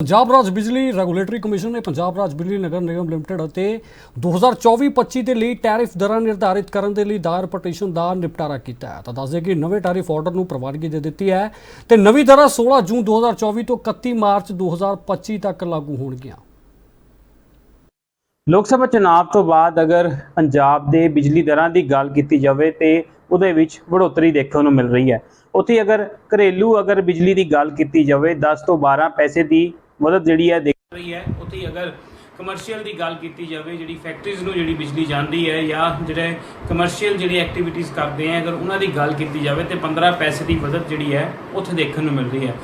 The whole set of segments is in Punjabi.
ਪੰਜਾਬ ਰਾਜ ਬਿਜਲੀ ਰੈਗੂਲੇਟਰੀ ਕਮਿਸ਼ਨ ਨੇ ਪੰਜਾਬ ਰਾਜ ਬਿਜਲੀ ਨਗਰ ਨਿਗਮ ਲਿਮਟਿਡ ਅਤੇ 2024-25 ਦੇ ਲਈ ਟੈਰਿਫ ਦਰਾਂ ਨਿਰਧਾਰਿਤ ਕਰਨ ਦੇ ਲਈ ਦਾਇਰ ਪਟੀਸ਼ਨ ਦਾ ਨਿਪਟਾਰਾ ਕੀਤਾ ਹੈ। ਤਾਂ ਦੱਸਦੇ ਕਿ ਨਵੇਂ ਟੈਰਿਫ ਆਰਡਰ ਨੂੰ ਪ੍ਰਵਾਨਗੀ ਦੇ ਦਿੱਤੀ ਹੈ ਤੇ ਨਵੀਂ ਦਰਾਂ 16 ਜੂਨ 2024 ਤੋਂ 31 ਮਾਰਚ 2025 ਤੱਕ ਲਾਗੂ ਹੋਣਗੀਆਂ। ਲੋਕ ਸਭਾ ਚੁਣਾਵ ਤੋਂ ਬਾਅਦ ਅਗਰ ਪੰਜਾਬ ਦੇ ਬਿਜਲੀ ਦਰਾਂ ਦੀ ਗੱਲ ਕੀਤੀ ਜਾਵੇ ਤੇ ਉਹਦੇ ਵਿੱਚ ਵੜੋਤਰੀ ਦੇਖਣ ਨੂੰ ਮਿਲ ਰਹੀ ਹੈ। ਉੱਥੇ ਅਗਰ ਘਰੇਲੂ ਅਗਰ ਬਿਜਲੀ ਦੀ ਗੱਲ ਕੀਤੀ ਜਾਵੇ 10 ਤੋਂ 12 ਪੈਸੇ ਦੀ ਮਦਦ ਜਿਹੜੀ ਹੈ ਦੇਖ ਰਹੀ ਹੈ। ਉੱਥੇ ਅਗਰ ਕਮਰਸ਼ੀਅਲ ਦੀ ਗੱਲ ਕੀਤੀ ਜਾਵੇ, ਜਿਹੜੀ ਫੈਕਟਰੀਜ਼ ਨੂੰ ਜਿਹੜੀ ਬਿਜਲੀ ਜਾਂਦੀ ਹੈ ਜਾਂ ਜਿਹੜੇ ਕਮਰਸ਼ੀਅਲ ਜਿਹੜੀ ਐਕਟੀਵਿਟੀਜ਼ ਕਰਦੇ ਆ ਅਗਰ ਉਹਨਾਂ ਦੀ ਗੱਲ ਕੀਤੀ ਜਾਵੇ ਤੇ 15 ਪੈਸੇ ਦੀ ਮਦਦ ਜਿਹੜੀ ਹੈ, ਉੱਥੇ ਦੇਖਣ ਨੂੰ ਮਿਲ ਰਹੀ ਹੈ।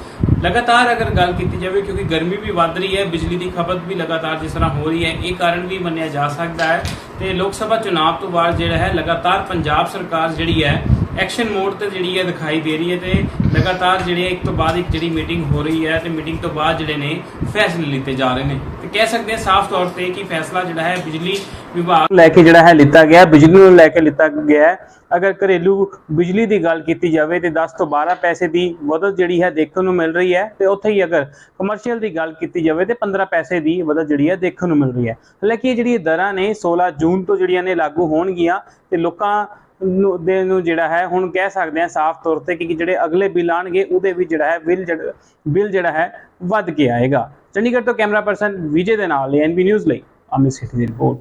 ਲਗਾਤਾਰ ਅਗਰ ਗੱਲ ਕੀਤੀ ਜਾਵੇ, ਕਿਉਂਕਿ ਗਰਮੀ ਵੀ ਵੱਧ ਰਹੀ ਹੈ, ਬਿਜਲੀ ਦੀ ਖਪਤ ਵੀ ਲਗਾਤਾਰ ਜਿਸ ਤਰ੍ਹਾਂ ਹੋ ਰਹੀ ਹੈ, ਇਹ ਕਾਰਨ ਵੀ ਮੰਨਿਆ ਜਾ ਸਕਦਾ ਹੈ। ਤੇ ਲੋਕ ਸਭਾ ਚੁਣਾਵ ਤੋਂ ਬਾਅਦ ਜਿਹੜਾ ਹੈ, ਲਗਾਤਾਰ ਪੰਜਾਬ ਸਰਕਾਰ ਜਿਹੜੀ ਹੈ ਐਕਸ਼ਨ ਮੋਡ ਤੇ ਜਿਹੜੀ ਹੈ ਦਿਖਾਈ ਦੇ ਰਹੀ ਹੈ ਤੇ ਲਗਾਤਾਰ ਜਿਹੜੇ ਇੱਕ ਤੋਂ ਬਾਅਦ ਇੱਕ ਜਿਹੜੀ ਮੀਟਿੰਗ ਹੋ ਰਹੀ ਹੈ ਤੇ ਮੀਟਿੰਗ ਤੋਂ ਬਾਅਦ ਜਿਹੜੇ ਨੇ ਫੈਸਲੇ ਲਿੱਤੇ ਜਾ ਰਹੇ ਨੇ। ਤੇ ਕਹਿ ਸਕਦੇ ਹਾਂ ਸਾਫ਼ ਤੌਰ ਤੇ ਕਿ ਫੈਸਲਾ ਜਿਹੜਾ ਹੈ ਬਿਜਲੀ ਵਿਭਾਗ ਲੈ ਕੇ ਜਿਹੜਾ ਹੈ ਲਿੱਤਾ ਗਿਆ, ਬਿਜਲੀ ਨੂੰ ਲੈ ਕੇ ਲਿੱਤਾ ਗਿਆ ਹੈ। ਅਗਰ ਘਰੇਲੂ ਬਿਜਲੀ ਦੀ ਗੱਲ ਕੀਤੀ ਜਾਵੇ ਤੇ 10 ਤੋਂ 12 ਪੈਸੇ ਦੀ ਮਦਦ ਜਿਹੜੀ ਹੈ ਦੇਖਣ ਨੂੰ ਮਿਲ ਰਹੀ ਹੈ। ਤੇ ਉੱਥੇ ਹੀ ਅਗਰ ਕਮਰਸ਼ੀਅਲ ਦੀ ਗੱਲ ਕੀਤੀ ਜਾਵੇ ਤੇ 15 ਪੈਸੇ ਦੀ ਮਦਦ ਜਿਹੜੀ ਹੈ ਦੇਖਣ ਨੂੰ ਮਿਲ ਰਹੀ ਹੈ। ਹਾਲਾਂਕਿ ਇਹ ਜਿਹੜੀ ਦਰਾਂ ਨੇ 16 ਜੂਨ ਤੋਂ ਜਿਹੜੀਆਂ ਨੇ ਲਾਗੂ ਹੋਣਗੀਆਂ ਤੇ ਲੋਕਾਂ ਦੇ ਨੂੰ ਜਿਹੜਾ ਹੈ, ਹੁਣ ਕਹਿ ਸਕਦੇ ਹਾਂ ਸਾਫ਼ ਤੌਰ ਤੇ ਕਿ ਜਿਹੜੇ ਅਗਲੇ ਬਿੱਲ ਆਣਗੇ ਉਹਦੇ ਵਿੱਚ ਜਿਹੜਾ ਹੈ ਬਿੱਲ ਜਿਹੜਾ ਬਿੱਲ ਜਿਹੜਾ ਹੈ ਵੱਧ ਕੇ ਆਏਗਾ। ਚੰਡੀਗੜ੍ਹ ਤੋਂ ਕੈਮਰਾ ਪਰਸਨ ਵਿਜੇ ਦੇ ਨਾਲ ਐਨਬੀ ਨਿਊਜ਼ ਲਈ, ਅਮਿਤ ਸੇਠੀ ਦੀ ਰਿਪੋਰਟ।